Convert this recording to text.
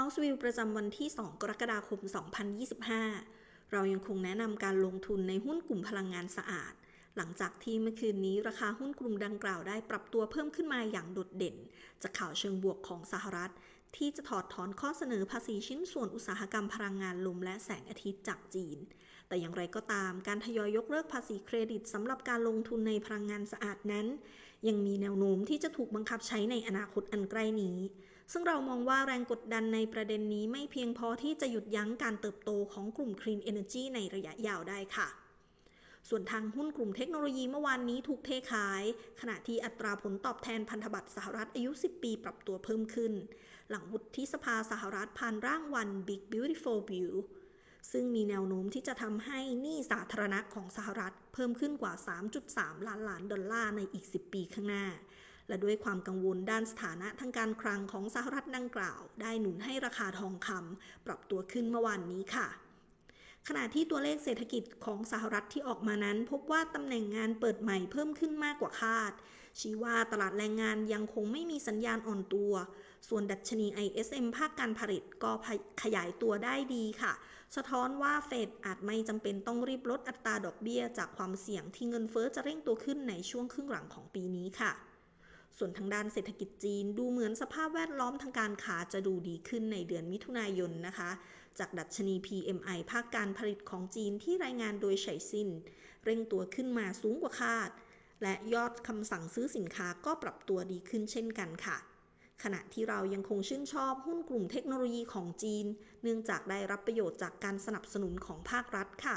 House View ประจำวันที่ 2 กรกฎาคม 2025 เรายังคงแนะนำการลงทุนในหุ้นกลุ่มพลังงานสะอาด หลังจากที่เมื่อคืนนี้ราคาหุ้นกลุ่มดังกล่าวได้ปรับตัวเพิ่มขึ้นมาอย่างโดดเด่น จากข่าวเชิงบวกของสหรัฐ ที่จะถอดถอนข้อเสนอภาษีชิ้นส่วนอุตสาหกรรมพลังงานลมและแสงอาทิตย์จากจีน แต่อย่างไรก็ตามการทยอยยกเลิกภาษีเครดิตสำหรับการลงทุนในพลังงานสะอาดนั้น ยังมีแนวโน้มที่จะถูกบังคับใช้ในอนาคตอันใกล้นี้ ซึ่งเรามองว่าแรงกดดันในประเด็นนี้ไม่เพียงพอที่จะหยุดยั้งการเติบโตของกลุ่ม Clean Energy ในระยะยาวได้ค่ะ ส่วนทางหุ้นกลุ่มเทคโนโลยีเมื่อวานนี้ถูกเทขาย ขณะที่อัตราผลตอบแทนพันธบัตรสหรัฐอายุ 10 ปีปรับตัวเพิ่มขึ้น หลังวุฒิสภาสหรัฐผ่านร่างวัน Big Beautiful Bill ซึ่งมีแนวโน้มที่จะทำให้หนี้สาธารณะของสหรัฐเพิ่มขึ้นกว่า 3.3 ล้านล้านดอลลาร์ในอีก 10 ปีข้างหน้า และด้วยความกังวลด้านสถานะทางการคลังของสหรัฐดังกล่าว ได้หนุนให้ราคาทองคำปรับตัวขึ้นเมื่อวานนี้ค่ะ ขณะที่ตัวเลขเศรษฐกิจของสหรัฐที่ออกมานั้น พบว่าตำแหน่งงานเปิดใหม่เพิ่มขึ้นมากกว่าคาด ชี้ว่าตลาดแรงงานยังคงไม่มีสัญญาณอ่อนตัว ส่วนดัชนี ISM ภาคการผลิตก็ขยายตัวได้ดีค่ะ สะท้อนว่าเฟดอาจไม่จำเป็นต้องรีบลดอัตราดอกเบี้ย จากความเสี่ยงที่เงินเฟ้อจะเร่งตัวขึ้นในช่วงครึ่งหลังของปีนี้ค่ะ ส่วนทางด้านเศรษฐกิจจีนดูเหมือนสภาพแวดล้อมทางการค้าจะดูดีขึ้นในเดือนมิถุนายนนะคะ จากดัชนี PMI ภาคการผลิตของจีนที่รายงานโดยไฉซินเร่งตัวขึ้นมาสูงกว่าคาด และยอดคำสั่งซื้อสินค้าก็ปรับตัวดีขึ้นเช่นกันค่ะขณะที่เรายังคงชื่นชอบหุ้นกลุ่มเทคโนโลยีของจีน เนื่องจากได้รับประโยชน์จากการสนับสนุนของภาครัฐค่ะ